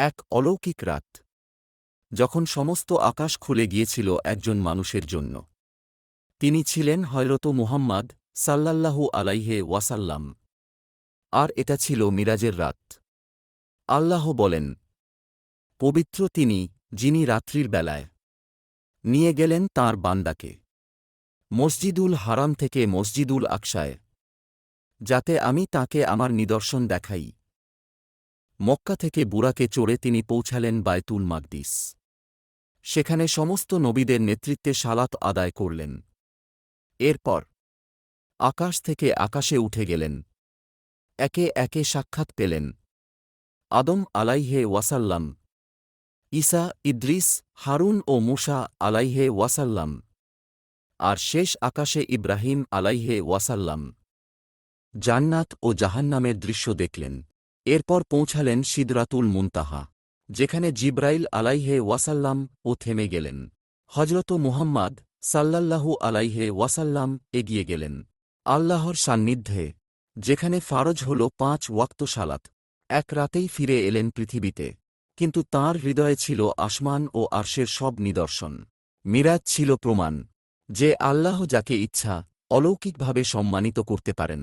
এক অলৌকিক রাত। যখন সমস্ত আকাশ খুলে গিয়েছিল একজন মানুষের জন্য। তিনি ছিলেন হয়রত মুহাম্মদ সাল্লাল্লাহু আলাইহে ওয়াসাল্লাম। আর এটা ছিল মিরাজের রাত। আল্লাহ বলেন, পবিত্র তিনি, যিনি রাত্রির বেলায় নিয়ে গেলেন তাঁর বান্দাকে। মসজিদুল হারাম থেকে মসজিদুল আকসায় যাতে আমি তাকে আমার নিদর্শন দেখাই। মক্কা থেকে বুরাকে চড়ে তিনি পৌঁছালেন বায়তুল মাকদিস। সেখানে সমস্ত নবীদের নেতৃত্বে সালাত আদায় করলেন। এরপর আকাশ থেকে আকাশে উঠে গেলেন। একে একে সাক্ষাৎ পেলেন। আদম আলাইহে ওয়াসাল্লাম, ঈসা, ইদ্রিস, হারুন ও মুসা আলাইহে ওয়াসাল্লাম, আর শেষ আকাশে ইব্রাহিম আলাইহে ওয়াসাল্লাম। জান্নাত ও জাহান্নামের দৃশ্য দেখলেন। এরপর পৌঁছালেন সিদরাতুল মুনতাহা, যেখানে জিব্রাইল আলাইহে ওয়াসাল্লাম ও থেমে গেলেন। হজরত মুহাম্মদ সাল্লাল্লাহু আলাইহে ওয়াসাল্লাম এগিয়ে গেলেন, আল্লাহর সান্নিধ্যে, যেখানে ফারজ হল পাঁচ ওয়াক্ত সালাত। এক রাতেই ফিরে এলেন পৃথিবীতে, কিন্তু তাঁর হৃদয়ে ছিল আসমান ও আরশের সব নিদর্শন। মিরাজ ছিল প্রমাণ যে আল্লাহ যাকে ইচ্ছা অলৌকিকভাবে সম্মানিত করতে পারেন।